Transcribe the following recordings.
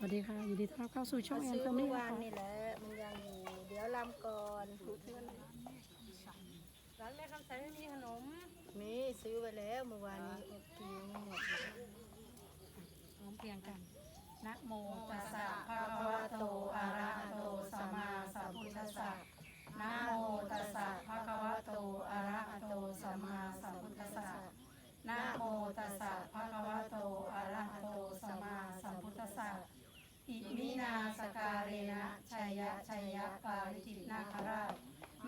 สวัสดีค่ะยินดีต้อนรับเข้าสู่ช่องแอนซื้อแฟมิเมื่ลี่อวานค่ะนี่แหละมันยังอยู่เดี๋ยวลำก่อนร้านแม่คำใสไม่มีขนมมีซื้อไปแล้วเมื่อวานนี้กินยังไม่หมดเลยพร้อมเพรียงกันนะโมตัสสะภะคะวะโตอะระหะโตสัมมาสัมพุทธัสสะนะโมตัสสะภะคะวะโตอะระหะโตสัมมาสัมพุทธัสสะนะโมตัสสะภะคะวะโตอะระหะโตสัมมาสัมพุทธัสสะ อิมินาสการเรนะชัยยะชัยยะปาริจิตนาคราช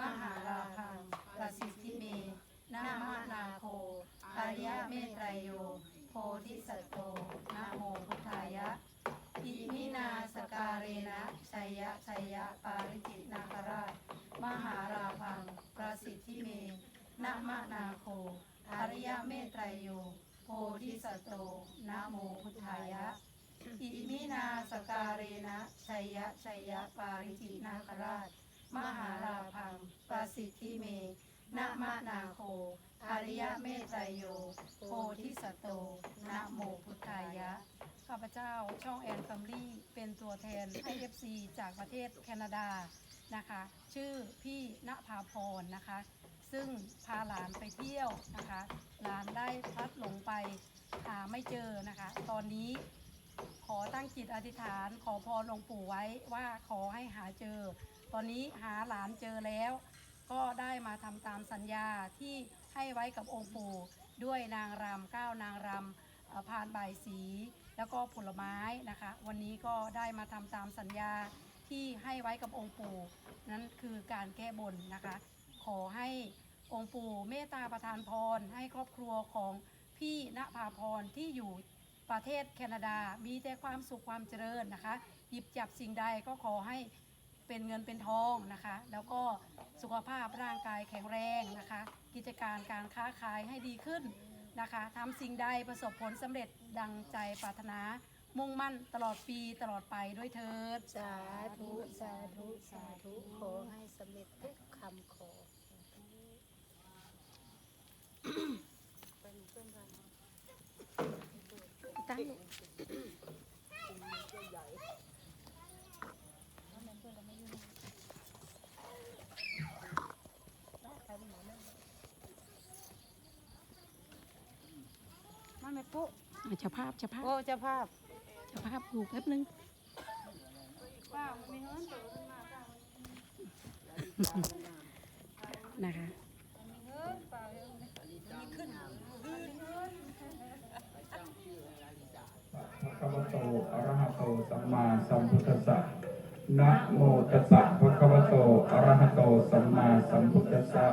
มหาราพังประสิทธิเม นามานาโคอาริยะเมตไตรโย โพธิสัตโตนะโมพุทธายะอิมินาสการเรนะชัยยะชัยยะปาริจิตนาคราช มหาราพังประสิทธิเมนะมะนาโคอาริยะเมตไตรโย โพธิสัตโตนะโมพุทธายะ อิมินาสการเรนะชัยยะชัยยะปาริจินาคราช มหาราพังประสิทธิเมนะมะนาโคอาริยะเมตไตรโยโพธิสัตโตนะโมพุทธายะ ข้าพเจ้าช่องแอนฟัมลี่เป็นตัวแทน IFC จากประเทศแคนาดานะคะ ชื่อพี่ณภาพรนะคะ ซึ่งพาหลานไปเที่ยวนะคะ หลานได้พลัดหลงไปหาไม่เจอนะคะ ตอนนี้ อตั้งจิตอธิษฐาน ขอพรหลวงปู่ไว้ว่าขอให้หาเจอ ตอนนี้หาหลานเจอแล้ว ก็ได้มาทำตามสัญญาที่ให้ไว้กับองค์ปู่ด้วยนางรำก้านางรำเอ่อพานใบายสี แล้วก็ผลไม้นะคะ วันนี้ก็ได้มาทำตามสัญญาที่ให้ไว้กับองค์ปู่นั่นคือการแก้บนนะคะ ขอให้องค์ปู่เมตตาประทานพรให้ครอบครัวของพี่ณภาพรที่อยู่ ประเทศแคนาดา มีแต่ความสุขความเจริญนะคะ หยิบจับสิ่งใดก็ขอให้เป็นเงินเป็นทองนะคะ แล้วก็สุขภาพร่างกายแข็งแรงนะคะ กิจการการค้าขายให้ดีขึ้นนะคะทำสิ่งใดประสบผลสำเร็จดังใจปรารถนา มุ่งมั่นตลอดปีตลอดไปด้วยเถิด สาธุ สาธุ สาธุ ขอให้สำเร็จทุกคำขอ ตั้งมาแม่ปุ๊เจ้าภาพเจ้าภาพโอ้เจ้าภาพเจ้าภาพอยู่แป๊บนึง ป้ามีเงินตัวขึ้นมาป้า นะคะ มีเงินป้าเอามีขึ้น ภะ คะวะโตอะระหะโตสัมมาสัมพุทธัสสะนะโมตัสสะภะคะวะโตอะระหะโตสัมมาสัมพุทธัสสะ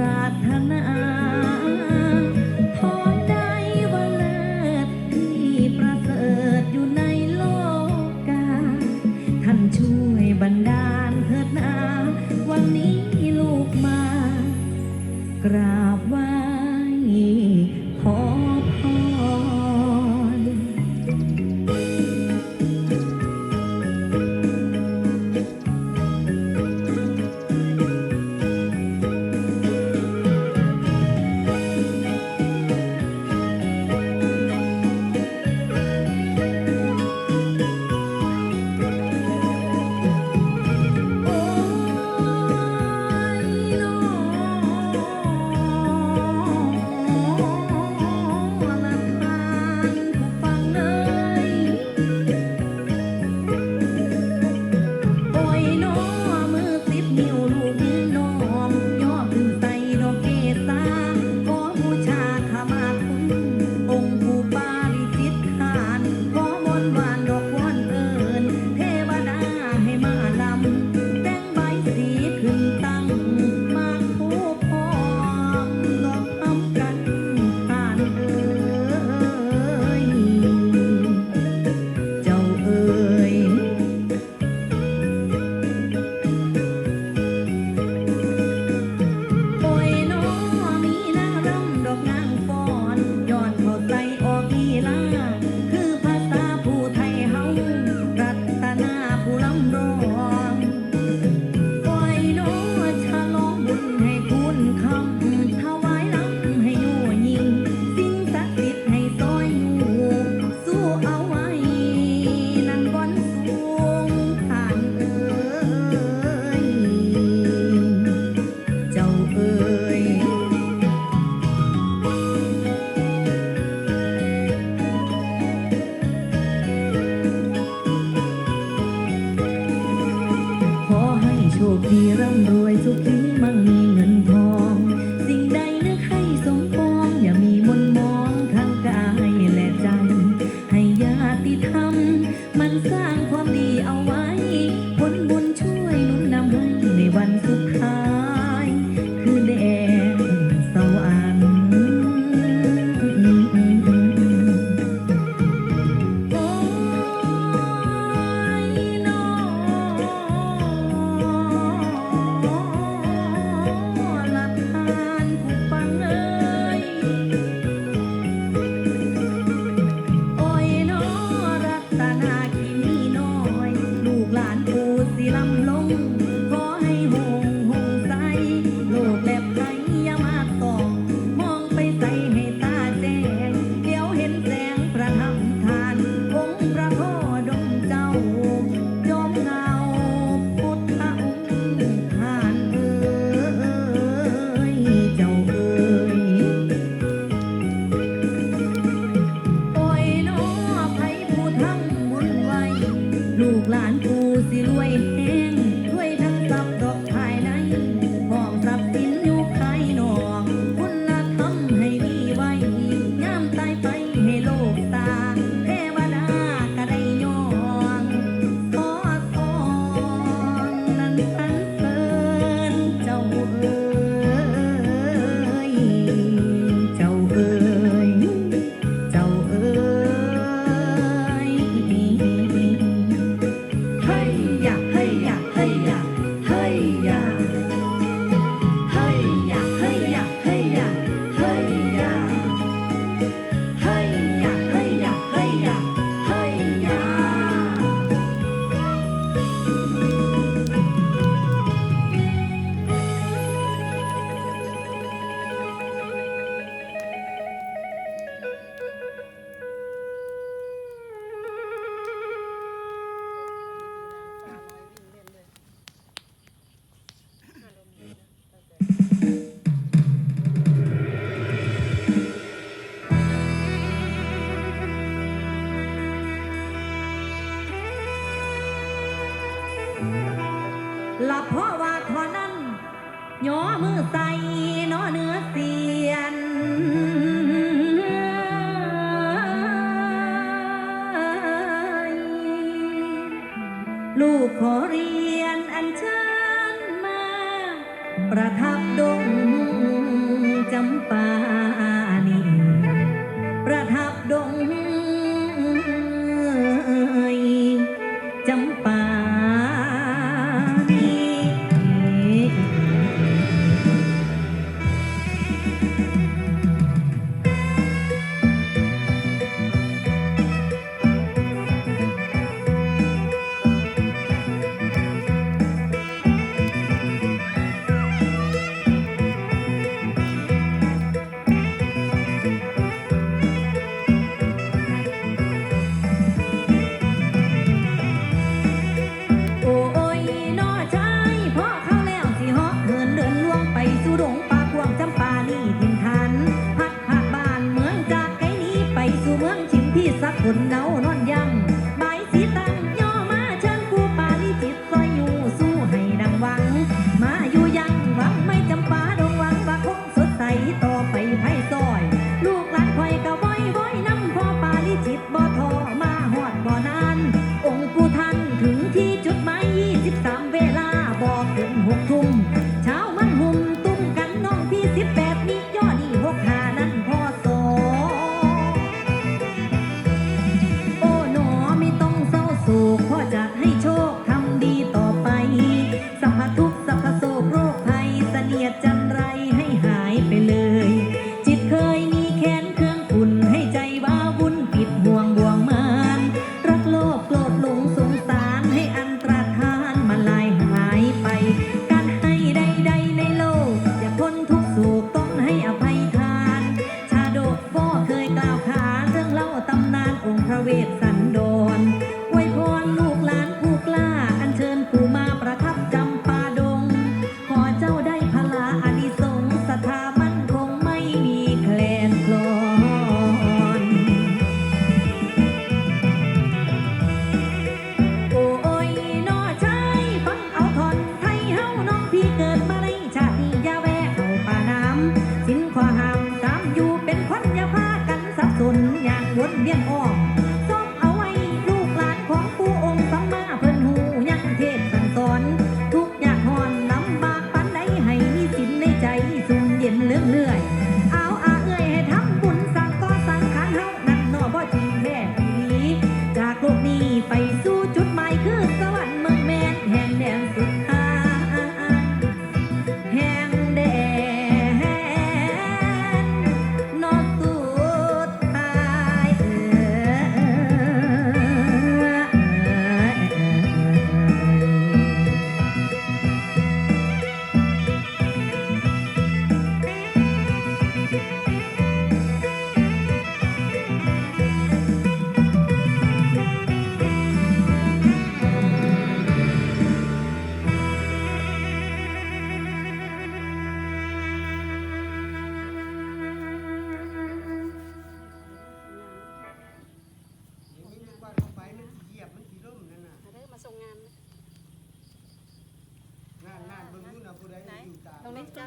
Rathana. ำรวยสุขดี ดงจำปานีประทับดง Pinan Mare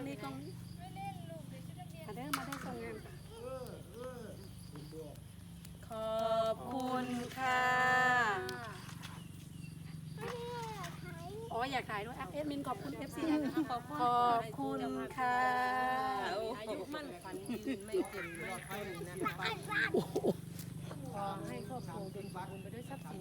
นี้กองขาเด้มาได้ทรงงานค่ะขอบคุณค่ะ อ๋ออยากถ่ายด้วยเอฟมินขอบคุณเอฟซีขอบคุณค่ะอายุมันขวันไม่เกินรอยนะ โอ้